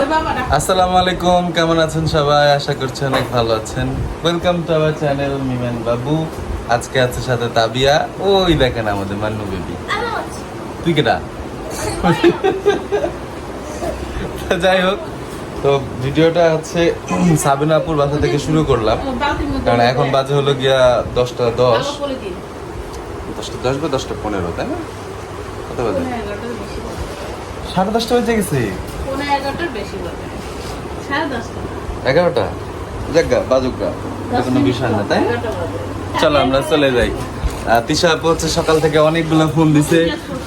আসসালামু আলাইকুম কেমন আছেন সবাই? আশা করছি অনেক ভালো আছেন। ওয়েলকাম টু আওয়ার চ্যানেল মিমেন বাবু আজকে আছে সাথে তাবিয়া। ওই দেখেন আমাদের মান্নু বেবি। তুই কেটা যাই হোক, তো ভিডিওটা হচ্ছে সাবিনাপুর বাসা থেকে শুরু করলাম। কারণ এখন বাজে হলো গিয়া দশটা দশ। দশটা দশ বা দশটা পনেরো, তাই না? কত বাজে? সাড়ে দশটা বেজে গেছে। এগারোটা? যাজ্ঞা বাজুকা কোনো বিষয় না তাই? চলো আমরা চলে যাই। তিশা হচ্ছে সকাল থেকে অনেকগুলো ফোন দিছে।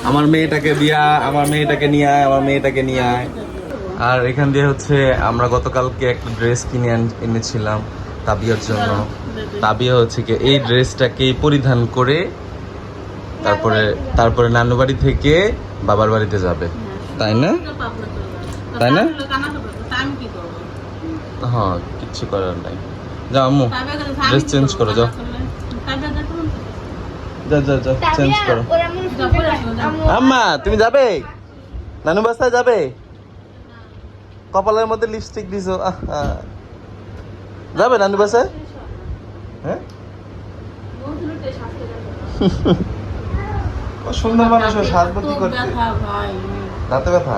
আমার মেয়েটাকে দিয়া আমার মেয়েটাকে নিয়ে আয় আমার মেয়েটাকে নিয়ে আয়। আর এখান দিয়ে হচ্ছে আমরা গতকালকে একটা ড্রেস কিনে এনেছিলাম তাবিয়ার জন্য। তাবিয়া হচ্ছে কি এই ড্রেসটাকে পরিধান করে তারপরে তারপরে নানু বাড়ি থেকে বাবার বাড়িতে যাবে। তাই না? তাই না? হ্যাঁ কিচ্ছু করার নাই। যাও আম্মু ড্রেস চেঞ্জ করো যাও। যা যা যা চেঞ্জ করো। আম্মা। তুমি যাবে? নানু বাসায় যাবে? কপালের মধ্যে লিপস্টিক দিছো যাবে নানু বাসায়? হ্যাঁ? সুন্দর মানুষ সাজবো কি করতে দাঁতে ব্যথা?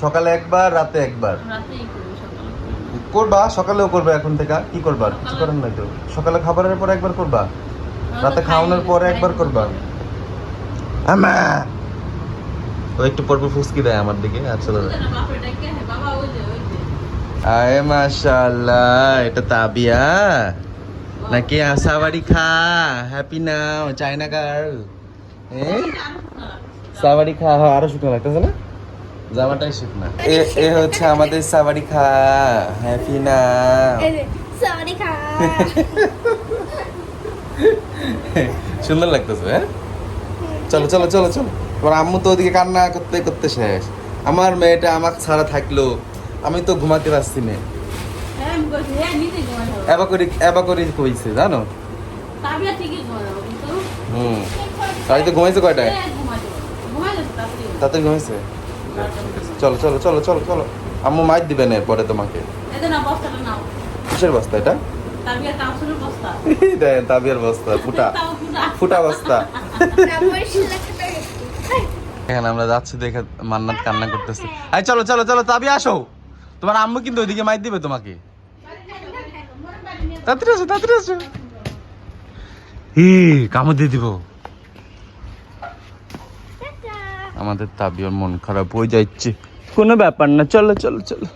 সকালে একবার রাতে একবার? করবে, সকালেও করবে এখন থেকে? কি করবা? কিছু করার নাই তো? সকালে খাবারের পর একবার করবা? রাতে খাওয়ানোর পরে একবার করবা? আমা ও একটু পরপর ফুসকি দেয় আমার দিকে। আর চলে যায় হ্যাঁ। আয় মাশাআল্লাহ এটা তাবিয়া নাকি আসাবাড়ি খা হ্যাপি নাও চাইনা গার্ল হ্যাঁ সাবাড়ি খা আরও শুকনো লাগতেছে না? জামাটাই শুকনা এ এ হচ্ছে আমাদের সাবাড়ি খা হ্যাপি নাও সরি খা। সুন্দর লাগতেছে হ্যাঁ? চলো চলো চলো চলো। তোমার আম্মু তো ওদিকে কান্না করতে করতে শেষ। আমার মেয়েটা আমাকে ছাড়া থাকল। আমি তো ঘুমাতে পারছি না। হ্যাঁ, আমি বলছি, হ্যাঁ, নিজেই ঘুমাই যাব। এবা করে এবা করে কইছে জানো হুম। তাই তো ঘুমাইছে কয়টায়? হ্যাঁ। তাতে ঘুমাইছে? চলো চলো চলো চলো চলো। আম্মু মাইক দিবে না পরে তোমাকে। কিসের বস্তা এটা? তাবিয়ার বস্তা। ফুটা। ফুটা। বস্তা। এখানে আমরা যাচ্ছি দেখে মান্নাত কান্না করতেছে। এই চলো চলো চলো তাবি আসো। তোমার আম্মু কিন্তু ওইদিকে মাইক দিবে তোমাকে। তাড়াতাড়ি আসো তাড়াতাড়ি আসো। ই কামড় দিয়ে দিব। আমাদের তাবিয়ার মন খারাপ হয়ে যাচ্ছে। কোনো ব্যাপার না চলো চলো চলো।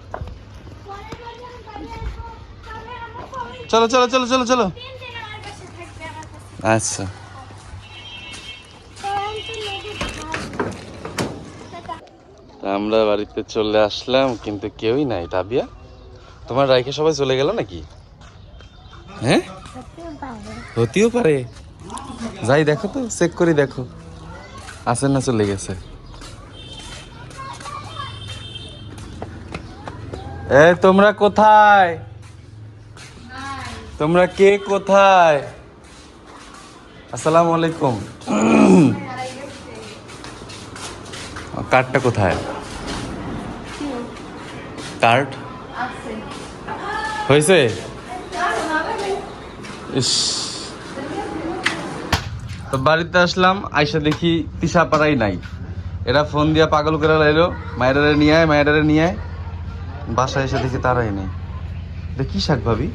চলো চলো চলো চলো চলো। আচ্ছা। আমরা বাড়িতে চলে আসলাম কিন্তু কেউই নাই। তাবিয়া তোমার রাইকে সবাই চলে গেল নাকি? হ্যাঁ? হতেও পারে। যাই দেখো তো চেক করে দেখো। আছে না চলে গেছে। এ তোমরা কোথায়? তোমরা কে কোথায়? আসসালামু আলাইকুম। কার্ডটা কোথায়? কার্ড? হয়েছে? ইস। তো বাড়িতে আসলাম আইসা দেখি তিসা পাড়াই নাই। এরা ফোন দিয়া পাগল করে লাইলো মায়েরারে নিয়ে আয় মায়েরারে নিয়ে আয়। বাসায় এসে দেখি তারাই নেই। দেখি শাক ভাবি?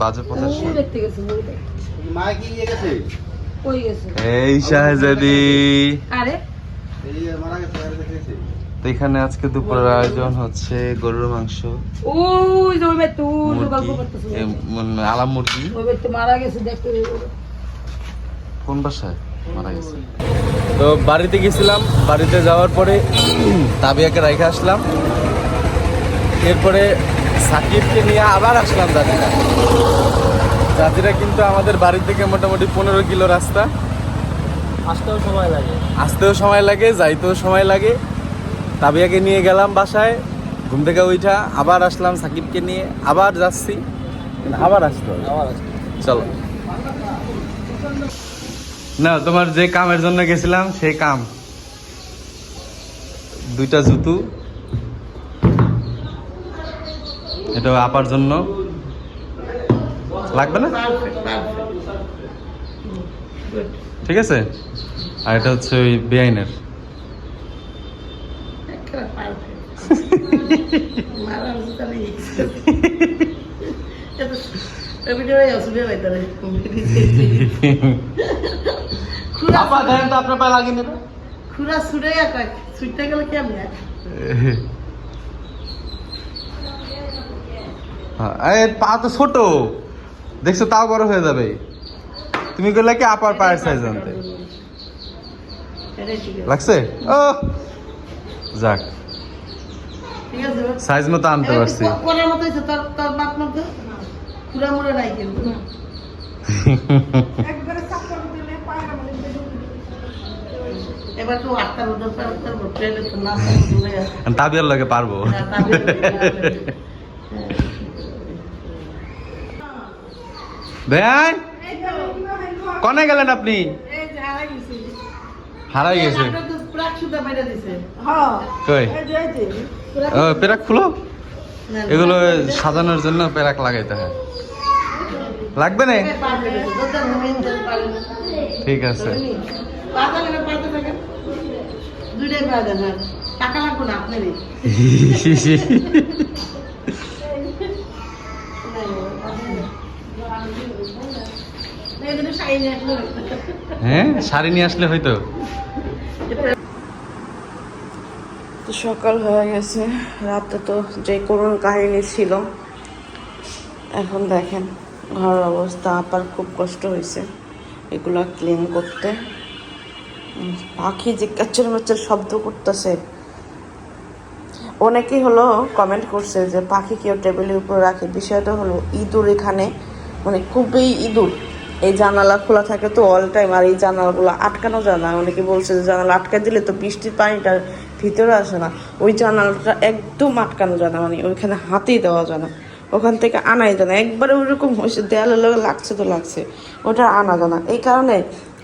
বাজে পথের শাক। দেখতে গেছে, মুড়ি দেখতে। মা কি নিয়ে গেছে? কই গেছে? এই শাহজাদি। আরে এই মারা গেছে আর দেখেছে তো এখানে আজকে দুপুরের আয়োজন হচ্ছে গরুর মাংস। আলাম মুরগি। ওই ব্যক্তি মারা গেছে দেখতে কোন বাসায় মারা গেছে? তো বাড়িতে গেছিলাম বাড়িতে যাওয়ার পরে তাবিয়াকে রেখে আসলাম। এরপরে সাকিবকে নিয়ে আবার আসলাম জাতিরা জাতিরা কিন্তু আমাদের বাড়ি থেকে মোটামুটি পনেরো কিলো রাস্তা। আসতেও সময় লাগে। আসতেও সময় লাগে যাইতেও সময় লাগে। তাবিয়াকে নিয়ে গেলাম বাসায় ঘুম থেকে উঠা আবার আসলাম সাকিবকে নিয়ে আবার যাচ্ছি আবার আসতে হবে। চলো। না তোমার যে কামের জন্য গেছিলাম সেই কাম। দুইটা জুতু। এটা আপার জন্য। লাগবে না? ঠিক আছে? আর এটা হচ্ছে ওই বেআইনের। খুরা ছুটে কয়? ছুটতে গেলে কেমন হ্যাঁ, পা তো ছোট। দেখছ তাও বড় হয়ে যাবে। তুমি করলে কি আপার পায়ের সাইজ আনতে? লাগছে? ও যাক। ঠিক আছে? সাইজ মতো আনতে পারছি। করার মতো হয়েছে তোর তোর বাপ মতো খুরা মুড়ে নাই কিন্তু। এবার তো আটটার মধ্যে আটটার ট্রেনে তো না তাবিয়ার লাগে পারব। দেন। কনে গেলেন আপনি? হারাই গেছি। কই? প্রাক- খুলো এগুলো সাজানোর জন্য পেরাক লাগাইতে হয়। লাগবে না? পারবে না। ঠিক আছে। হ্যাঁ শাড়ি নিয়ে আসলে হয়তো। তো সকাল হয়ে গেছে। রাতে তো যে করুণ কাহিনী ছিল। এখন দেখেন, ঘরের অবস্থা। আপার খুব কষ্ট হয়েছে এগুলো ক্লিন করতে। পাখি যে কাচ্চের মাচ্চের শব্দ করতেছে। অনেকেই হলো কমেন্ট করছে যে, পাখি কেউ টেবিলের উপর রাখে। বিষয়টা হলো, ইঁদুর এখানে মানে খুবই ইঁদুর। এই জানালা খোলা থাকে তো অল টাইম আর এই জানালাগুলো আটকানো যায় না। অনেকে বলছে যে, জানালা আটকা দিলে তো বৃষ্টির পানিটা ভিতরে আসে না। ওই জানালাটা একদম আটকানো যায় না মানে ওইখানে হাতেই দেওয়া যায় না। ওখান থেকে আনাই যায় না। একবারে ওইরকম হয়েছে, দেয়ালের লোক লাগছে তো লাগছে। ওটা আনা যায় না। এই কারণে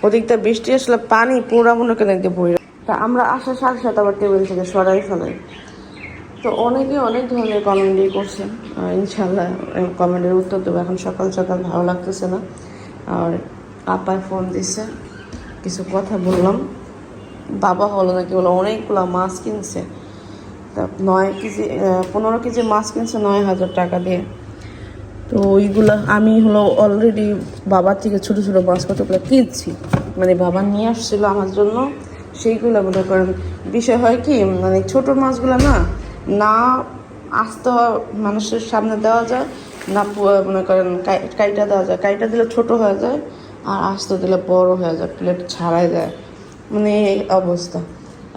ওদিকটা বৃষ্টি আসলে পানি পুরা মনে করেন যে বই তা আমরা আসার সাথে সাথে আবার টেবিল থেকে সরাই ফেলাই। তো অনেকে অনেক ধরনের কমেন্টই করছে ইনশাল্লাহ কমেন্টের উত্তর দেবো। এখন সকাল সকাল ভালো লাগতেছে না। আর আপায় ফোন দিছে। কিছু কথা বললাম। বাবা হলো নাকি বলো, অনেকগুলো মাছ কিনছে। তা নয় কেজি পনেরো কেজি মাছ কিনছে, নয় হাজার টাকা দিয়ে। তো ওইগুলো আমি হলো অলরেডি বাবার থেকে ছোটো ছোটো মাছ কতগুলো কিনছি। মানে বাবা নিয়ে আসছিল আমার জন্য, সেইগুলো মনে করেন। বিষয় হয় কি মানে ছোট মাছগুলো না না আস্ত মানুষের সামনে দেওয়া যায়, না মনে করেন কাইটা দেওয়া যায়। কাইটা দিলে ছোট হয়ে যায়, আর আস্ত দিলে বড় হয়ে যায়, প্লেট ছাড়াই যায় মানে এই অবস্থা।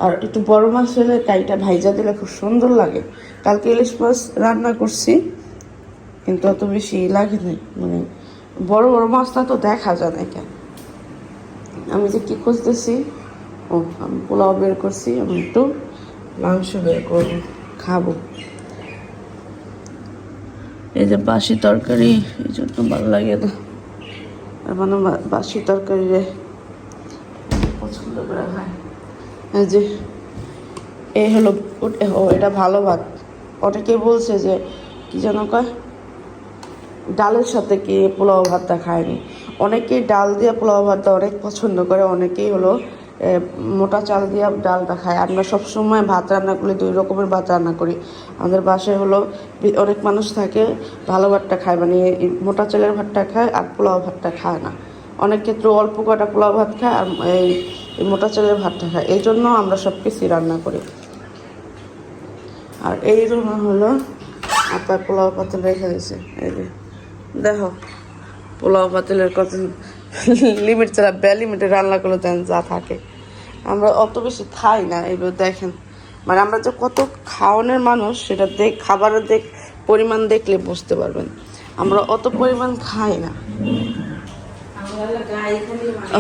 আর একটু বড় মাছ হলে তাইটা ভাইজা দিলে খুব সুন্দর লাগে। কালকে ইলিশ মাছ রান্না করছি, কিন্তু অত বেশি লাগে নাই। মানে বড় বড় মাছটা তো দেখা যায় না কেন আমি যে কী খুঁজতেছি? ও, আমি পোলাও বের করছি, আমি একটু মাংস বের করব, খাব। এই যে বাসি তরকারি, এই জন্য ভালো লাগে না। মানে বাসি তরকারি রে এই যে এই হলো এটা ভালো ভাত। অনেকে বলছে যে, কি যেন কয়, ডালের সাথে কি পোলাও ভাতটা খায়নি। অনেকেই ডাল দিয়ে পোলাও ভাতটা অনেক পছন্দ করে, অনেকেই হলো মোটা চাল দিয়ে ডালটা খায়। আমরা সবসময় ভাত রান্না করি, দুই রকমের ভাত রান্না করি। আমাদের বাসায় হলো অনেক মানুষ থাকে, ভালো ভাতটা খায় মানে মোটা চালের ভাতটা খায় আর পোলাও ভাতটা খায় না। অনেক ক্ষেত্রে অল্প কটা পোলাও ভাত খায়, আর এই এই মোটা চালের ভাতটা খায় এই জন্য আমরা সব কিছুই রান্না করি। আর এই রুম হলো আপনার পোলাও পাতিল রেখে দিয়েছে। এই যে, দেখো, পোলাও পাতিলের কত লিমিট ছাড়া বে লিমিটে রান্না করলে দেন যা থাকে। আমরা অত বেশি খাই না এবার দেখেন। মানে আমরা যে কত খাওয়ানোর মানুষ, সেটা দেখ, খাবারের দেখ, পরিমাণ দেখলে বুঝতে পারবেন। আমরা অত পরিমাণ খাই না।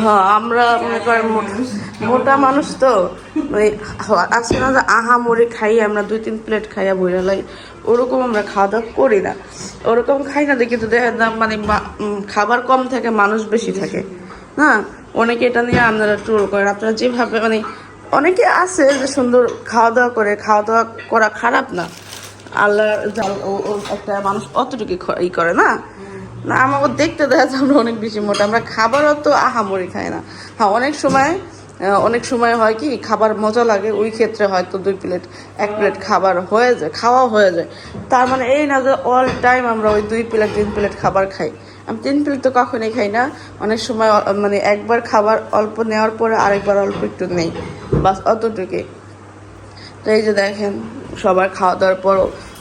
হ্যাঁ আমরা মনে করেন মোটা মানুষ তো। মানে আছে না যে আহা মরে খাই, আমরা দুই তিন প্লেট খাইয়া বইরা লাই। ওরকম আমরা খাওয়া দাওয়া করি না। ওরকম খাই না দেখি তো দেখা মানে খাবার কম থাকে, মানুষ বেশি থাকে। না, অনেকে এটা নিয়ে আপনারা ট্রোল করেন। আপনারা যেভাবে মানে অনেকে আছে যে সুন্দর খাওয়া দাওয়া করে খাওয়া দাওয়া করা খারাপ না। আল্লাহ একটা মানুষ অতটুকু ই করে না। না, আমাকে দেখতে দেখা যায় আমরা অনেক বেশি মোটা। আমরা খাবারও তো আহামরি খাই না। হ্যাঁ অনেক সময় অনেক সময় হয় কি, খাবার মজা লাগে, ওই ক্ষেত্রে হয়তো দুই প্লেট, এক প্লেট খাবার হয়ে যায় খাওয়া হয়ে যায়। তার মানে এই না যে অল টাইম আমরা ওই দুই প্লেট, তিন প্লেট খাবার খাই। আমি তিন প্লেট তো কখনোই খাই না। অনেক সময় মানে একবার খাবার অল্প নেওয়ার পরে আরেকবার অল্প একটু নেই। বাস অতটুকুই। তো এই যে দেখেন, সবার খাওয়া দাওয়ার পর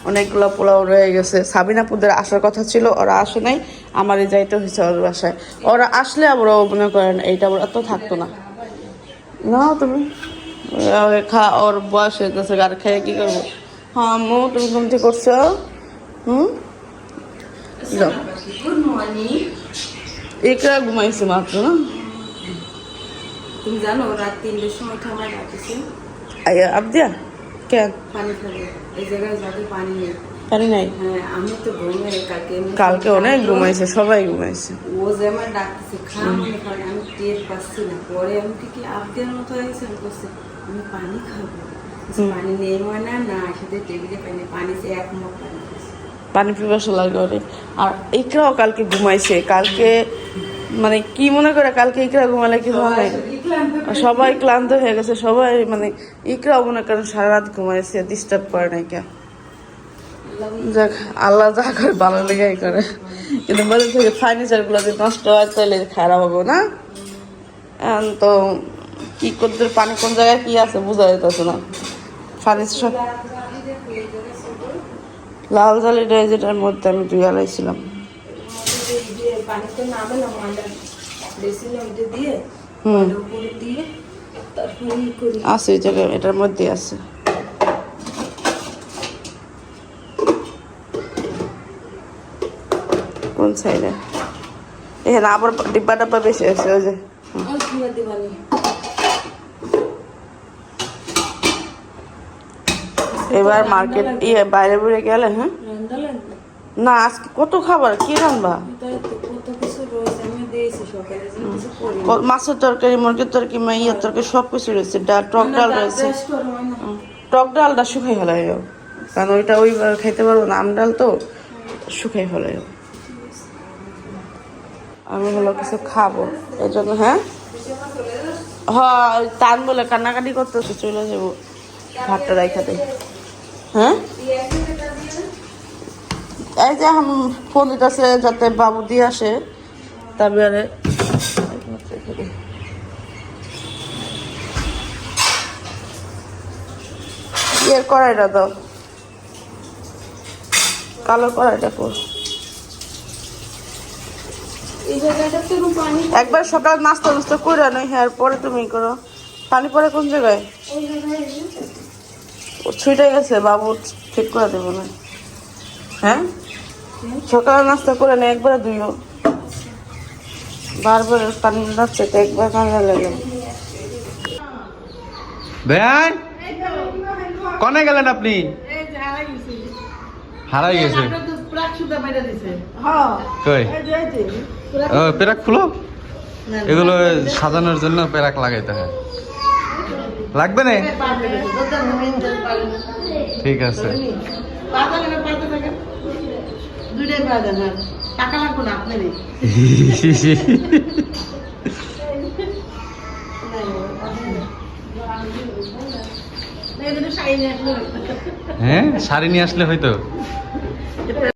অনেকগুলো পোলাও রয়ে গেছে। সাবিনাপুদের আসার কথা ছিল ওরা আসে নাই আমারই যাইতে হয়েছে ওর বাসায়। ওরা আসলে আবার মনে করেন এইটা ওরা তো থাকতো না। না তুমি? খা ওর বয়স হয়ে গেছে আর খেয়ে কী করব? হ্যাঁ মো তুমি ঘুমতে করছ হুম? যাও। গুড একরা ঘুমাইছে মাত্র না? তুমি জানো রাত তিনটের সময় আবদিয়া? কেন পানি খাবে এই জায়গায় যাতে পানি নেই আমি তো কালকে কালকে অনেক ঘুমাইছে সবাই ঘুমাইছে ও যে আমার ডাকতেছে খা মনে করে আমি টের পাচ্ছি না পরে আমি কি আবদের মতো হয়ে গেছে আমি পানি খাব পানি নেই মনে না না সাথে টেবিলে পানি পানি এক মুখ পানি। পানি পিপাসা লাগে অনেক আর ইকরাও কালকে ঘুমাইছে কালকে মানে কি মনে করে কালকে ইকরা ঘুমালে কি হয় সবাই ক্লান্ত হয়ে গেছে সবাই মানে ইকরাও মনে করেন সারা রাত ঘুমাইছে ডিস্টার্ব করে নাই কে যাক আল্লাহ যা করে ভালো লেগেই করে। কিন্তু বলে থেকে ফার্নিচারগুলো যদি নষ্ট হয় তাহলে খারাপ হবে না। তো কি করতে পানি কোন জায়গায় কি আছে বোঝা যেতেছে না। ফার্নিচার লাল জালিটা যেটার মধ্যে আমি ধুয়ে লাইছিলাম এই যে পানিতে নামে না ময়লা বেসিনে ওইটা দিয়ে হুম। দিয়ে তারপরে করি। আছে এই জায়গায় এটার মধ্যে আছে। কোন সাইডে? এখানে আবার ডিব্বা ডাব্বা বেশি আছে ওই যে। এবার মার্কেট ইয়ে বাইরে বেড়ে গেলে হ্যাঁ? না আজকে কত খাবার? কি রান্না? কত কিছু রয়েছে আমি দিয়েছি সকালে। মাছের তরকারি মুরগির তরকারি মা ইয়ের তরকারি সব কিছু রয়েছে। ডাল টক ডাল রয়েছে। টক ডালটা শুকাই ফেলাই কারণ ওইটা ওই খাইতে পারব না। আম ডাল তো শুকাই ফেলাই আমি হলো কিছু খাব। এই জন্য হ্যাঁ? হ্যাঁ টান বলে কান্নাকাটি করতেছে চলে যাব। ভাতটা রাইখা দেয় হ্যাঁ? এই যে ফোন দিতেছে যাতে বাবু দিয়ে আসে। তারপরে ইয়ের কড়াইটা দাও। কালো কড়াইটা পানি একবার সকাল নাস্তা নাস্তা করে নয় হ্যাঁ পরে তুমি করো। পানি পরে কোন জায়গায়? ছুটে গেছে বাবু ঠিক করে দেবো না। হ্যাঁ? সকালে নাস্তা করে না একবার দুইও বারবার পানি যাচ্ছে তো একবার কান্না লাগে বেআই কনে গেলেন আপনি হারাই গেছে প্রাক। হ্যাঁ, খুলো এগুলো সাজানোর জন্য পেরাক লাগাইতে হয় লাগবে না। ঠিক আছে পাতা লাগা, পাতা লাগা। দুইটাই পাওয়া যায় না। টাকা লাগবে না। হ্যাঁ শাড়ি নিয়ে আসলে হয়তো